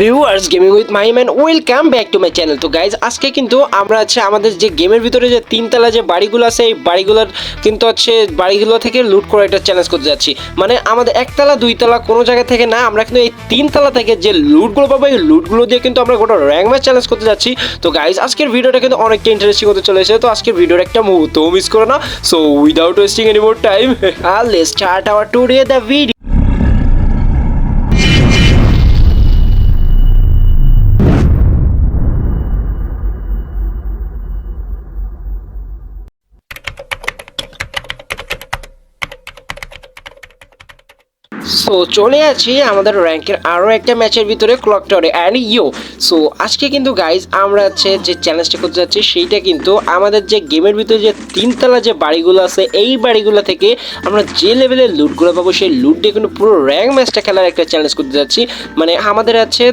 Viewers gaming with my man welcome back to my channel তো guys আজকে কিন্তু আমরা হচ্ছে আমাদের যে গেমের ভিতরে যে তিনতলা যে বাড়িগুলো আছে, এই বাড়িগুলোর কিন্তু হচ্ছে বাড়িগুলো থেকে লুট করে একটা চ্যালেঞ্জ করতে যাচ্ছি। মানে আমাদের একতলা, দুইতলা কোনো জায়গা থেকে না, আমরা কিন্তু এই তিনতলা থেকে যে লুটগুলো পাবো, এই লুটগুলো দিয়ে কিন্তু আমরা গোটা র্যাঙ্ক ম্যাচ চ্যালেঞ্জ করতে যাচ্ছি। তো গাইজ আজকের ভিডিওটা কিন্তু অনেকটা ইন্টারেস্টিং হতে চলেছে। তো আজকের ভিডিওর একটা মুহূর্তও মিস করো না। So without wasting any more time R let's start our today the video চলে আছি আমাদের র্যাঙ্কের আরও একটা ম্যাচের ভিতরে ক্লক টাওয়ারে অ্যান্ড ইউ সো আজকে কিন্তু গাইজ আমরা হচ্ছে যে চ্যালেঞ্জটা করতে যাচ্ছি, সেইটা কিন্তু আমাদের যে গেমের ভিতরে যে তিনতলা যে বাড়িগুলো আছে, এই বাড়িগুলো থেকে আমরা যে লেভেলের লুটগুলো পাবো, সেই লুট দিয়ে কিন্তু পুরো র্যাঙ্ক ম্যাচটা খেলার একটা চ্যালেঞ্জ করতে যাচ্ছি। মানে আমাদের আছে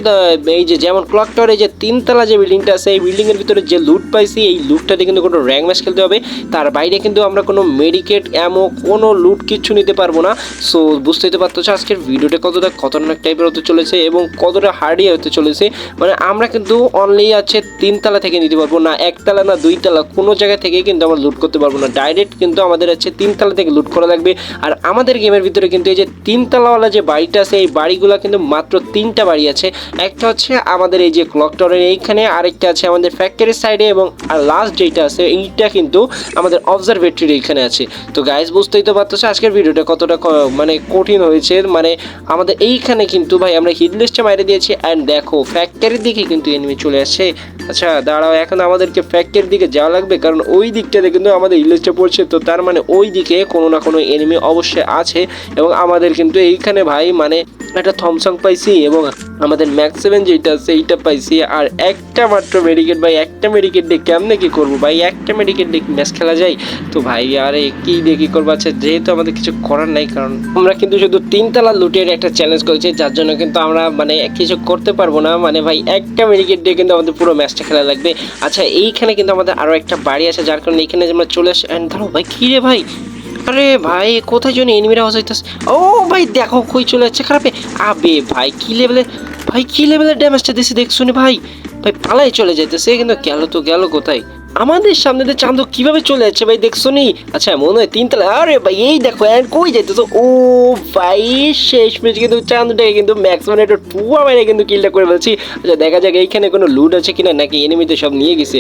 এই যে যেমন ক্লক টাওয়ারে যে তিনতলা যে বিল্ডিংটা আছে, এই বিল্ডিংয়ের ভিতরে যে লুট পাইছি, এই লুটটা দিয়ে কিন্তু কোনো র্যাঙ্ক ম্যাচ খেলতে হবে। তার বাইরে কিন্তু আমরা কোনো মেডিকেট এমো কোনো লুট কিচ্ছু নিতে পারব না। সো বুঝতেই তো পারতো আজকের ভিডিওটা কতটা খতরনাক টাইপের হতে চলেছে এবং কতটা হার্ডি হতে চলেছে মানে আমরা কিন্তু অনলি আছে তিনতলা থেকে নিতে পারব, না একতলা না দুইতলা কোনো জায়গা থেকে কিন্তু আমরা লুট করতে পারব না। ডাইরেক্ট কিন্তু আমাদের আছে তিনতলা থেকে লুট করা লাগবে। আর আমাদের গেমের ভিতরে কিন্তু এই যে তিনতলাওয়ালা যে বাড়িটা আছে, এই বাড়িগুলো কিন্তু মাত্র তিনটা বাড়ি আছে। একটা হচ্ছে আমাদের এই যে ক্লক টাওয়ারের এইখানে, আরেকটা আছে আমাদের ফ্যাক্টরির সাইডে এবং আর লাস্ট যেটা আছে, এইটা কিন্তু আমাদের অবজারভেটরির এইখানে আছে। তো গাইজ বুঝতেই তো পারতো আজকের ভিডিওটা কতটা মানে কঠিন হয়েছে মানে আমাদের এইখানে কিন্তু ভাই আমরা হিট লিস্টে দিয়েছি। অ্যান্ড দেখো ফ্যাক্টরির দিকে কিন্তু এনিমি চলে আসছে। আচ্ছা দাঁড়াও, এখন আমাদেরকে ফ্যাক্টরির দিকে যাওয়া লাগবে। কারণ ওই দিকটাতে কিন্তু আমাদের হিট লিস্টে পড়ছে। তো তার মানে ওই দিকে কোনো না কোনো এনিমি অবশ্যই আছে। এবং আমাদের কিন্তু এইখানে ভাই মানে একটা থমসং পাইছি এবং আমাদের ম্যাক্স সেভেন যেটা এইটা পাইছি। আর একটা মাত্র মেডিকেট ভাই, একটা মেডিকেট দিয়ে কেমনে কি করব ভাই? একটা মেডিকেট দিয়ে ম্যাচ খেলা যায়? তো ভাই, আরে কি দিয়ে কি করব? আচ্ছা যেহেতু আমাদের কিছু করার নাই, কারণ আমরা কিন্তু শুধু তিনতলা লুটের একটা চ্যালেঞ্জ করেছি, যার জন্য কিন্তু আমরা মানে কিছু করতে পারব না। মানে ভাই, একটা মেডিকেট দিয়ে কিন্তু আমাদের পুরো ম্যাচটা খেলা লাগবে। আচ্ছা এইখানে কিন্তু আমাদের আরও একটা বাড়ি আছে, যার কারণে এখানে যে আমরা চলে আসি ধরো ভাই, কী রে ভাই? আরে ভাই, কোথায় জন্য এনিমিরা হসাইতেছে ও ভাই, দেখো কই চলে যাচ্ছে, খারাপে আবে ভাই, কি লেভেলের ভাই, কি লেভেলের ড্যামেজটা দিছে দেখ শুনি ভাই? ভাই, পালাই চলে যাইতেছে, কিন্তু গেল তো গেল কোথায়? আমাদের সামনে দিয়ে চান্দু কীভাবে চলে যাচ্ছে ভাই দেখছ নি? আচ্ছা মনে হয় তিনতলা আরে ভাই, এই দেখো আর কই যাইতেছো? ও ভাই, শেষ মেশ কিন্তু চান্দুটাকে কিন্তু ম্যাক্সিমাম একটা টুয়া মেরে কিন্তু কিলটা করে ফেলছি। আচ্ছা দেখা যাক এইখানে কোনো লুট আছে কিনা নাকি এনিমিতে সব নিয়ে গেছে।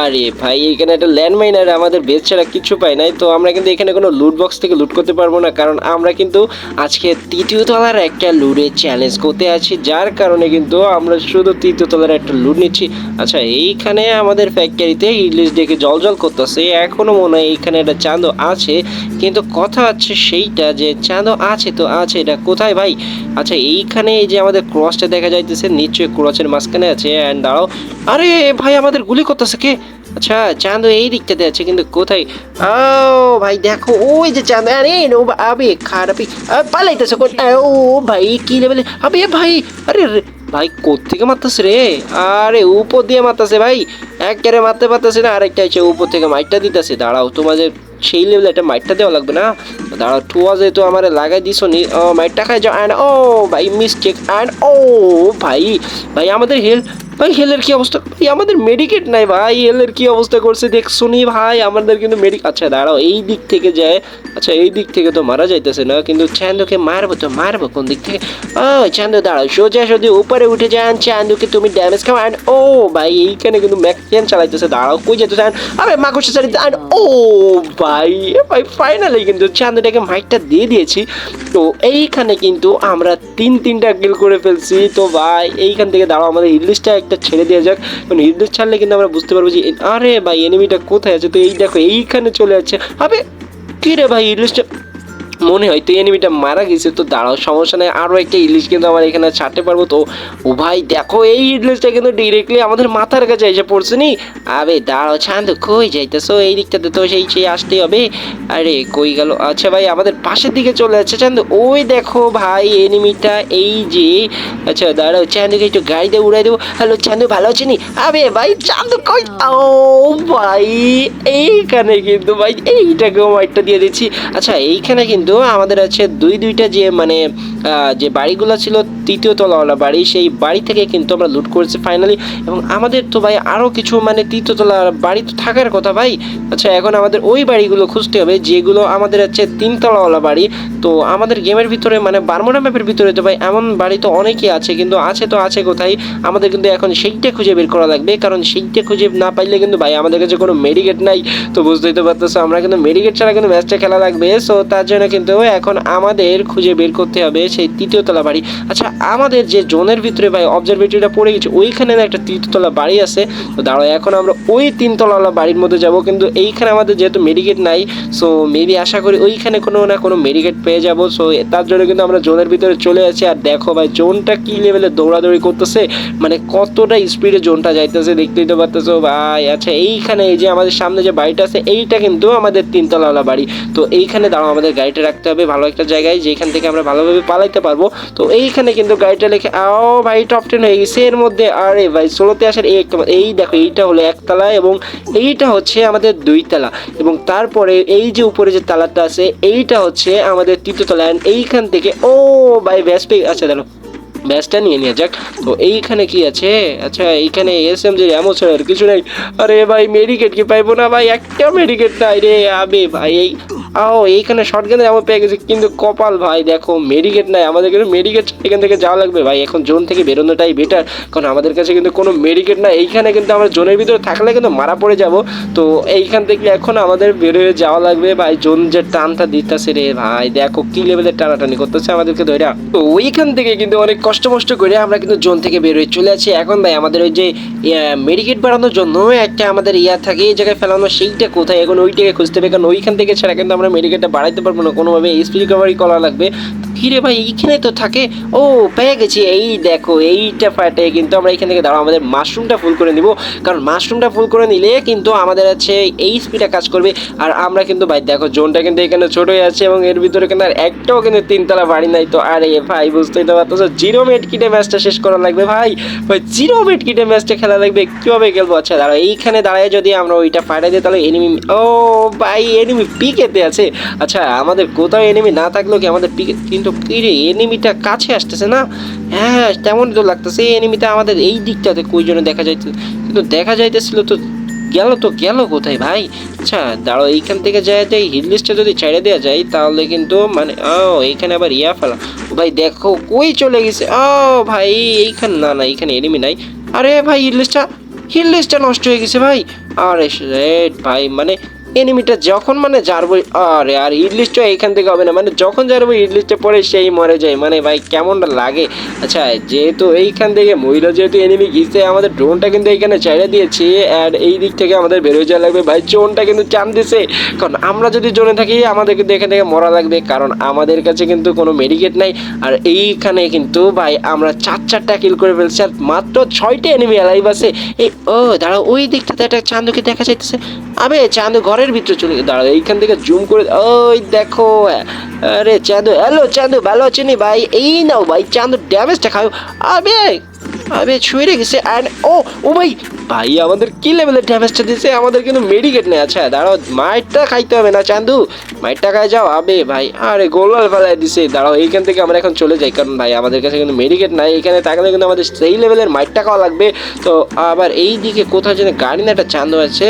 আরে ভাই, এইখানে একটা ল্যান্ডমাইন আর আমাদের বেস ছাড়া কিছু পাই নাই। তো আমরা কিন্তু এখানে কোনো লুট বক্স থেকে লুট করতে পারব না, কারণ আমরা কিন্তু আজকে তৃতীয় তলার একটা লুটের চ্যালেঞ্জ করতে আছি। যার কারণে কিন্তু আমরা শুধু তৃতীয় তলার একটা লুট নিচ্ছি। আচ্ছা এইখানে আমাদের ফ্যাক্টরিতে ইলিশ দেখে জল জল করতেছে। এখনও মনে হয় এইখানে একটা চাঁদো আছে কিন্তু কথা হচ্ছে সেইটা যে চাঁদো আছে তো আছে এটা কোথায় ভাই? আচ্ছা এইখানে এই যে আমাদের ক্রসটা দেখা যাইতেছে নিশ্চয়ই ক্রসের মাঝখানে আছে অ্যান্ড দাঁড়াও। আরে ভাই আমাদের গুলি করতেছে কে? আচ্ছা চাঁদো এই দিকটাতে আছে কিন্তু কোথায়? ও ভাই দেখো ওই যে চাঁদো আরে ও আবে খারাপই আ, পালাইতেছে ও ভাই কি লেভেলে আবে ভাই আরে ভাই, কোত্থেকে মারতেছে রে? আরে, উপর দিয়ে মারতেছে ভাই। একবারে মারতে পারতেছে না, আরেকটা আছে উপর থেকে মাইটটা দিতেছে। দাঁড়াও তোমাদের সেই লেভেলে একটা মাইটটা দেওয়া লাগবে না? দাঁড়াও, ঠুয়া যেহেতু আমার লাগাই দিছো নি মাইটটা খাই যাও। অ্যান্ড ও ভাই মিস্টেক অ্যান্ড ও ভাই ভাই, আমাদের হেল ভাই, হেলের কি অবস্থা? ভাই, আমাদের মেডিকেট নাই ভাই, হেলের কি অবস্থা করছে দেখছ নি ভাই, আমাদের কিন্তু মেডিক আচ্ছা দাঁড়াও, এই দিক থেকে যায় আচ্ছা এই দিক থেকে তো মারা যাইতেছে না, কিন্তু চান্দুকে মারবো তো, মারবো কোন দিক থেকে? ও চান্দু দাঁড়াও, সোজা সোজা উপরে উঠে যান চান্দুকে তুমি ড্যামেজ খাও অ্যান্ড ও ভাই, এইখানে কিন্তু ম্যাক্সিয়ান চালাইতেছে, দাঁড়াও কই যেতে চান আরে মাকুসে চালিয়ে অ্যান্ড ও ভাই ভাই ফাইনালি কিন্তু চান্দুটাকে মাইকটা দিয়ে দিয়েছি, তো এইখানে কিন্তু আমরা তিন তিনটা কিল করে ফেলছি, তো ভাই, এইখান থেকে দাঁড়াও, আমাদের হিডলিস্টটা একটা ছেড়ে দেওয়া যাক। মানে হিডলিস্ট ছাড়লে কিন্তু আমরা বুঝতে পারব যে, আরে ভাই এনিমিটা কোথায় আছে? তো এই দেখো, এইখানে চলে যাচ্ছে। আবে কি রে ভাই হিডলিস্টটা মনে হয় তো এনিমিটা মারা গেছে তো দাঁড়াও, সমস্যা নেই। আরও একটা ইলিশ কিন্তু আমার এখানে ছাড়তে পারব তো? ও ভাই, দেখো, এই ইলিশটা কিন্তু ডিরেক্টলি আমাদের মাথার কাছে এসে পড়ছে নি? আবে, দাঁড়াও, ছান্দ, কই যাইতেছো? এই দিকটাতে তো সেই সেই আসতেই হবে। আরে, কই গেল? আচ্ছা ভাই, আমাদের পাশের দিকে চলে যাচ্ছে চান্দু ওই দেখো ভাই এনিমিটা এই যে আচ্ছা দাঁড়াও চান্দুকে একটু গাড়িতে উড়াই দেবো। হ্যালো চান্দু ভালো আছে নি? আবে ভাই চান্দু কই? ও ভাই, এইখানে কিন্তু ভাই, এইটাকেও মাইটটা দিয়ে দিচ্ছি। আচ্ছা এইখানে কিন্তু কিন্তু আমাদের আছে দুই দুইটা যে মানে যে বাড়িগুলো ছিল তৃতীয় তলাওয়ালা বাড়ি, সেই বাড়ি থেকে কিন্তু আমরা লুট করেছি ফাইনালি এবং আমাদের তো ভাই আরও কিছু মানে তৃতীয় তলা বাড়ি তো থাকার কথা ভাই। আচ্ছা এখন আমাদের ওই বাড়িগুলো খুঁজতে হবে, যেগুলো আমাদের হচ্ছে তিনতলাওয়ালা বাড়ি। তো আমাদের গেমের ভিতরে মানে বারমোনা ম্যাপের ভিতরে তো ভাই এমন বাড়ি তো অনেকই আছে, কিন্তু আছে তো আছে কোথায়? আমাদের কিন্তু এখন সেইটা খুঁজে বের করা লাগবে, কারণ সেইটা খুঁজে না পাইলে কিন্তু ভাই আমাদের কাছে কোনো মেডিকেট নাই। তো বুঝতেই তো পারতেছো, আমরা কিন্তু মেডিকেট ছাড়া কিন্তু ম্যাচটা খেলা লাগবে। সো তার জন্য কিন্তু এখন আমাদের খুঁজে বের করতে হবে সেই তৃতীয় তলা বাড়ি। আচ্ছা আমাদের যে জোনের ভিতরে ভাই অবজারভেটরিটা পড়ে গেছে, ওইখানে না একটা তলা বাড়ি আছে। তো দাঁড়াও, এখন আমরা ওই তিনতলাওয়ালা বাড়ির মধ্যে যাব। কিন্তু এইখানে আমাদের যেহেতু মেডিকেট নাই সো মেবি আশা করি ওইখানে কোনো না কোনো মেডিকেট পেয়ে যাব। সো তার জন্য কিন্তু আমরা জোনের ভিতরে চলে আছি আর দেখো ভাই, জোনটা কি লেভেলে দৌড়াদৌড়ি করতেছে? মানে কতটা স্পিডে জোনটা যাইতেছে দেখতেই তো পারতেছো ভাই। আচ্ছা এইখানে এই যে আমাদের সামনে যে বাড়িটা আছে, এইটা কিন্তু আমাদের তিনতলাওয়ালা বাড়ি। তো এইখানে দাঁড়াও, আমাদের গাড়িটা রাখতে হবে, ভালো একটা জায়গায় যেখান থেকে আমরা ভালোভাবে পালাইতে পারব। তো এইখানে কিন্তু গাড়িটা লেখে, আও ভাই, টপ টেন হয়ে গেছে। এর মধ্যে, আরে ভাই, ষোলোতে আসার এই এই দেখো, এইটা হলো একতলা এবং এইটা হচ্ছে আমাদের দুই দুইতলা এবং তারপরে এই যে উপরে যে তালাটা আছে, এইটা হচ্ছে আমাদের তৃতীয়তলা and এইখান থেকে, ও ভাই ভ্যাসপে আচ্ছা দাঁড়ো ব্যাসটা নিয়ে নিয়ে যাক। তো এইখানে কি আছে? আচ্ছা এইখানে এস এম জি এমন ছাড়া আর কিছু নাই। আরে ভাই মেডিকেট কি পাইবো না ভাই? একটা মেডিকেট নাই রে, আবে ভাই, এই আও, এইখানে শর্ট গানের এমন পেয়ে গেছে। কিন্তু কপাল ভাই, দেখো মেডিকেট নাই। আমাদের কিন্তু মেডিকেট এখান থেকে যাওয়া লাগবে ভাই। এখন জোন থেকে বেরোনোটাই বেটার কারণ আমাদের কাছে কিন্তু কোনো মেডিকেট নাই। এইখানে কিন্তু আমরা জোনের ভিতরে থাকলে কিন্তু মারা পড়ে যাব। তো এইখান থেকে এখন আমাদের বেরোয় যাওয়া লাগবে ভাই। জোন যে টানটা দিতেছে রে ভাই, দেখো কি লেভেলের টানাটানি করতেছে আমাদেরকে ধরে। তো ওইখান থেকে কিন্তু অনেক কষ্ট মষ্ট করে আমরা কিন্তু জোন থেকে বেরোয় চলে আছি এখন ভাই, আমাদের ওই যে মেডিকেট বাড়ানোর জন্য একটা আমাদের ইয়া থাকে, এই জায়গায় ফেলানো সেইটা কোথায়? এখন ওইটাকে খুঁজতে হবে। কারণ ওইখান থেকে ছাড়া কিন্তু আমরা মেডিকেটটা বাড়াইতে পারব না, কোনোভাবে স্পিড রিকভারি করা লাগবে। কিরে ভাই এইখানে তো থাকে। ও, পেয়ে গেছি। এই দেখো, এইটা ফাটে কিন্তু আমরা এখান থেকে দাঁড়াও আমাদের মাশরুমটা ফুল করে নিব। কারণ মাশরুমটা ফুল করে নিলে কিন্তু আমাদের আছে এই স্পিডটা কাজ করবে। আর আমরা কিন্তু ভাই, দেখো জোনটা কিন্তু এখানে ছোট হয়ে আছে এবং এর ভিতরে কিন্তু আর একটাও কিন্তু তিনতলা বাড়ি নাই। তো আরে ভাই, বুঝতেই তো পারতো জিরো মেড কিটে ম্যাচটা শেষ করা লাগবে ভাই। ভাই জিরো মেড কিটে ম্যাচটা খেলা লাগবে, কীভাবে খেলব? আচ্ছা দাঁড়াও, এইখানে দাঁড়ায় যদি আমরা ওইটা ফাটাই দিই, তাহলে এনিমি ও, ভাই এনিমি পিকেতে আছে। আচ্ছা আমাদের কোথাও এনিমি না থাকলেও কি আমাদের কিন্তু কি রে এনিমিটা কাছে আসতেছে না? হ্যাঁ তেমনই তো লাগতেছে। এই এনিমিটা আমাদের এই দিকটাতে কই জন্য দেখা যাইতে কিন্তু দেখা যাইতেছিল তো গেল তো গেল কোথায় ভাই? আচ্ছা দাঁড়ো এইখান থেকে যায় যাই হিল যদি ছেড়ে দেওয়া যায়, তাহলে কিন্তু মানে ও এইখানে আবার ইয়া ফেলা। ভাই, দেখো, কই চলে গেছে? ও ভাই, এইখানে না না, এইখানে এনিমি নাই। আরে ভাই হিল লিস্টটা হিল লিস্টটা নষ্ট হয়ে গেছে ভাই। আরে ভাই মানে এনিমিটা যখন মানে জারবো আরে আর ইডলিশটা এইখান থেকে হবে না মানে যখন জারবো ইডলিশটা পরে সেই মরে যায়। মানে ভাই, কেমনটা লাগে? আচ্ছা যেহেতু এইখান থেকে মহিলা যেহেতু এনিমি গিয়েছে আমাদের ড্রোনটা কিন্তু এইখানে ছেড়ে দিয়েছি আর এই দিক থেকে আমাদের বেরোয় যাওয়া লাগবে। ভাই জোনটা কিন্তু চান দিছে। কারণ আমরা যদি জোনে থাকি, আমাদের কিন্তু এখান থেকে মরা লাগবে, কারণ আমাদের কাছে কিন্তু কোনো মেডিকেট নাই। আর এইখানে কিন্তু ভাই, আমরা চার চারটা কিল করে ফেলছি, আর মাত্র ছয়টা এনিমি অ্যালাইভ আছে। এই, ও, দাঁড়াও, ওই দিকটাতে একটা চান্দুকে দেখা যাইতেছে। আবে চান্দু ঘরের ভিতরে চলে গেছে। দাঁড়াও, এইখান থেকে জুম করে, ওই দেখো, আরে চাঁদু হ্যালো চাঁদু ভালো আছেনি ভাই? এই নাও ভাই চাঁদু ড্যামেজটা খাও। আবে আবে, ছুঁয়ে রেখেছে অ্যান্ড ও ও ভাই ভাই, আমাদের কি লেভেলের ড্যামেজটা দিছে? আমাদের কিন্তু মেডিকেট নেই। আচ্ছা দাঁড়াও, মাইটটা খাইতে হবে না চান্দু মাইটটা খাই যাও, আবে, ভাই, আরে গোলাল ফেলায় দিছে। দাঁড়াও, এইখান থেকে আমরা এখন চলে যাই, কারণ ভাই, আমাদের কাছে কিন্তু মেডিকেট নাই। এখানে থাকলে কিন্তু আমাদের সেই লেভেলের মাইটটা খাওয়া লাগবে। তো আবার এই দিকে কোথাও যেন গাড়ি না, একটা চান্দু আছে।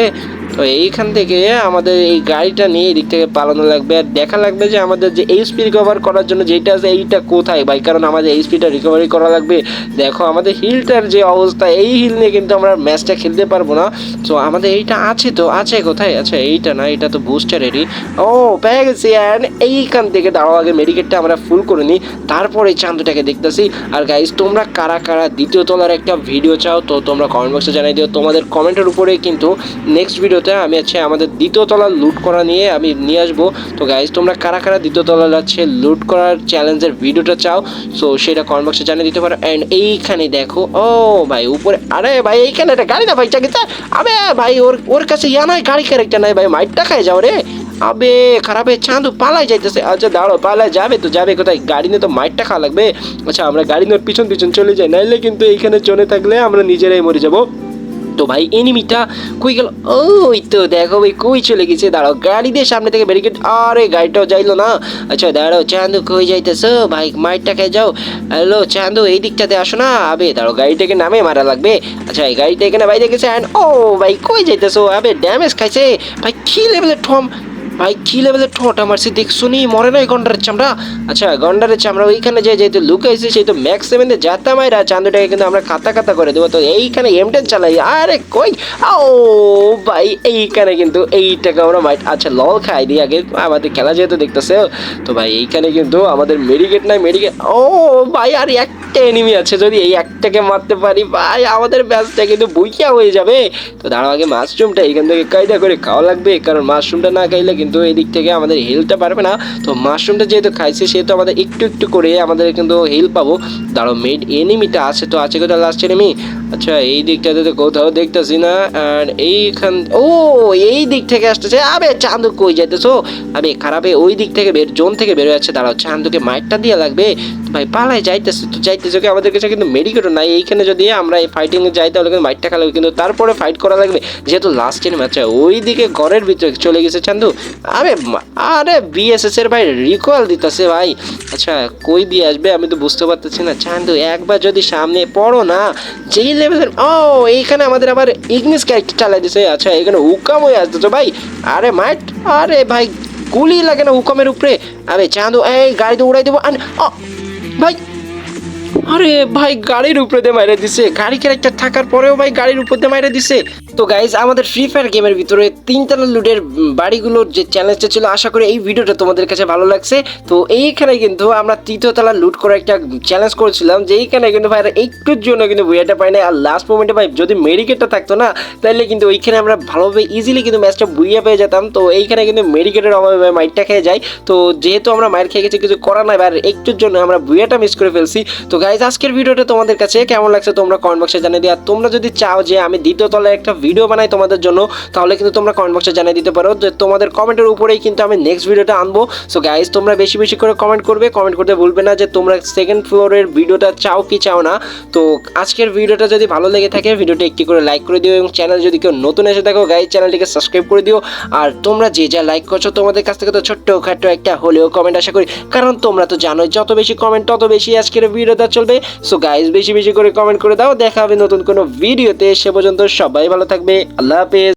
তো এইখান থেকে আমাদের এই গাড়িটা নিয়ে এদিক থেকে পালানো লাগবে। আর দেখা লাগবে যে আমাদের যে এইচপি রিকভার করার জন্য যেটা আছে, এইটা কোথায়? ভাই, কারণ আমাদের এইচপিটা রিকভারি করা লাগবে। দেখো, আমাদের হিলটার যে অবস্থা, এই হিল নিয়ে কিন্তু আমরা ম্যাচটা খেলতে পারব না। তো আমাদের এইটা আছে তো, আছে কোথায়? আচ্ছা এইটা না এটা তো বুস্টারেরই ও, পেয়ে গেছি অ্যান্ড এইখান থেকে দাঁড়াও আগে মেডিকেটটা আমরা ফুল করে নিই। তারপরে চান্দুটাকে দেখতেছি। আর গাইজ তোমরা কারা কারা দ্বিতীয় তলার একটা ভিডিও চাও, তো তোমরা কমেন্ট বক্সে জানাই দিও। তোমাদের কমেন্টের উপরে কিন্তু নেক্সট ভিডিওতে আমি আছে আমাদের দ্বিতীয় তলা লুট করা নিয়ে আমি নিয়ে আসব। তো গাইজ তোমরা কারা কারা দ্বিতীয় তলা আছে লুট করার চ্যালেঞ্জের ভিডিওটা চাও সো সেটা কমেন্ট বক্সে জানিয়ে দিতে পারো। অ্যান্ড এইখানে দেখো, ও ভাই, উপরে, আরে ভাই, এইখানে একটা গাড়ি না ভাই, চাকি আবে ভাই, ওর ওর কাছে ইয়া নয়, গাড়ি ক্যারেক্টার নাই ভাই মাইটটা খায় যাও রে। আবে, খারাপে চাঁদু পালাই যাইতেছে। আচ্ছা দাঁড়ো পালাই যাবে তো, যাবে কোথায়? গাড়ি নিয়ে তো মাইটটা খাওয়া লাগবে। আচ্ছা আমরা গাড়ি নিয়ে পিছন পিছন চলে যাই, নাইলে কিন্তু এইখানে চলে থাকলে আমরা নিজেরাই মরে যাব। তো ভাই, এনিমিটা কই গেল? ওই তো দেখো ভাই, কই চলে গেছে? দাঁড়ো গাড়ি দিয়ে সামনে থেকে ব্যারিকেড আরে গাড়িটাও যাইলো না। আচ্ছা দাঁড়ো চান্দু কই যাইতেছো? ভাই মাইটটা খেয়ে যাও। হ্যালো, চান্দু, এই দিকটাতে আসো না। আবে, দাঁড়াও, গাড়িটাকে নামে মারা লাগবে। আচ্ছা এই গাড়িটা এখানে বাইরে গেছে। অ্যান্ড ও ভাই, কই যাইতেছো? আবে ড্যামেজ খাইছে। ভাই, কি লেভেলের ঠম ভাই, কি লেভেলের ঠোঁট মারছি দেখছ নি? মরে নাই গন্ডারের চামড়া? আচ্ছা গন্ডারের চামড়া ওইখানে যে যেহেতু লুকাইছে, সেই তো ম্যাক্স সেভেন যাতা মাইরা চান্দুটাকে কিন্তু আমরা খাতা খাতা করে দেবো। তো এইখানে এম টেন চালাই। আরে কই? ও ভাই, এইখানে কিন্তু এইটাকে আমরা মাইট আচ্ছা লল খাই দিই আগে। আমাদের খেলা যেহেতু দেখতেছে। তো ভাই, এইখানে কিন্তু আমাদের মেডিকেট নাই মেডিকেট ও ভাই, আর একটা এনিমি আছে। যদি এই একটাকে মারতে পারি, ভাই, আমাদের ব্যাচটা কিন্তু বুইয়া হয়ে যাবে। তো দাঁড়াও আগে মাশরুমটা এইখান থেকে কায়দা করে খাওয়া লাগবে, কারণ মাশরুমটা না খাইলে কিন্তু এই দিক থেকে আমাদের হেলটা পারবে না। তো মাশরুমটা যেহেতু খাইছে, সেহেতু আমাদের একটু একটু করে আমাদের কিন্তু হেল পাবো। দাঁড়াও মেড এনিমিটা আছে তো, আছে কোথাও লাস্ট এনিমি আচ্ছা এই দিকটাতে তো কোথাও দেখতেছি না। আর এইখান, ও, এই দিক থেকে আসতেছে। আবে চান্দু কই যাইতেছো? আমি খারাপে ওই দিক থেকে বের, জোন থেকে বেরোয় যাচ্ছে। দাঁড়াও, চান্দুকে মাইটটা দিয়ে লাগবে। ভাই, পালায় যাইতেছে তো, যাইতেছে কি? আমাদের কাছে কিন্তু মেডিকেটও নাই। এইখানে যদি আমরা এই ফাইটিং যাই, তাহলে কিন্তু মাইটটা খেলা। কিন্তু তারপরে ফাইট করা লাগবে। যেহেতু লাস্ট এর আচ্ছা ওই দিকে ঘরের ভিতরে চলে গেছে চান্দু। আরে আরে বিএসএস এর ভাই রিকল দিতেছে ভাই। আচ্ছা কই দিয়ে আসবে আমি তো বুঝতে পারতেছি না। চান্দু, একবার যদি সামনে পড়ো না, যেই লেভেলের ও, এইখানে আমাদের আবার ইংলিশ ক্যারেক্টার চালাই দিছে। আচ্ছা এখানে হুকাম হয়ে আসতেছো ভাই। আরে মাইট আরে ভাই, গুলি লাগে না হুকামের উপরে। আরে চান্দু, এই গাড়িতে উড়াই দেবো। ভাই, আরে ভাই, গাড়ির উপরে দিয়ে মাইরে দিছে। গাড়ি ক্যারেক্টার থাকার পরেও ভাই গাড়ির উপর দিয়ে মাইরে দিছে। তো গাইজ আমাদের ফ্রি ফায়ার গেমের ভিতরে তিনতলা লুডের বাড়িগুলোর যে চ্যালেঞ্জটা ছিল, আশা করি এই ভিডিওটা তোমাদের কাছে ভালো লাগছে। তো এইখানে কিন্তু আমরা তৃতীয়তলা লুট করে একটা চ্যালেঞ্জ করেছিলাম, যে এইখানে কিন্তু ভাই একটুর জন্য কিন্তু বুয়াটা পাই না আর লাস্ট মোমেন্টে ভাই, যদি মেডিকেটটা থাকতো না, তাহলে কিন্তু ওইখানে আমরা ভালোভাবে ইজিলি কিন্তু ম্যাচটা বুইয়া পেয়ে যেতাম। তো এইখানে কিন্তু মেডিকেটের অভাবে মাইটটা খেয়ে যায়। তো যেহেতু আমরা মাইর খেয়ে গেছি, কিছু করার নাই আর একটুর জন্য আমরা বুয়াটা মিস করে ফেলছি। তো গাইজ আজকের ভিডিওটা তোমাদের কাছে কেমন লাগছে তোমরা কমেন্ট বক্সে জানিয়ে দিও। আর তোমরা যদি চাও যে আমি দ্বিতীয় তলায় একটা ভিডিও বানাই তোমাদের জন্য, তাহলে কিন্তু তোমরা কমেন্ট বক্সে জানিয়ে দিতে পারো যে তোমাদের কমেন্টের উপরেই কিন্তু আমি নেক্সট ভিডিওটা আনব। সো গাইজ তোমরা বেশি বেশি করে কমেন্ট করবে কমেন্ট করতে ভুলবে না যে তোমরা সেকেন্ড ফ্লোরের ভিডিওটা চাও কি চাও না। তো আজকের ভিডিওটা যদি ভালো লেগে থাকে, ভিডিওটা একটি করে লাইক করে দিও এবং চ্যানেল যদি কেউ নতুন এসে থাকো গাইজ চ্যানেলটিকে সাবস্ক্রাইব করে দিও। আর তোমরা যে যা লাইক করছ, তোমাদের কাছ থেকে তো ছোট্ট খাট্ট একটা হলেও কমেন্ট আশা করি। কারণ তোমরা তো জানোই, যত বেশি কমেন্ট তত বেশি আজকের ভিডিওটা চলবে। সো গাইজ বেশি বেশি করে কমেন্ট করে দাও, দেখা হবে নতুন কোনো ভিডিওতে। সে পর্যন্ত সবাই ভালো থাকবে। আল্লাহ হাফেজ।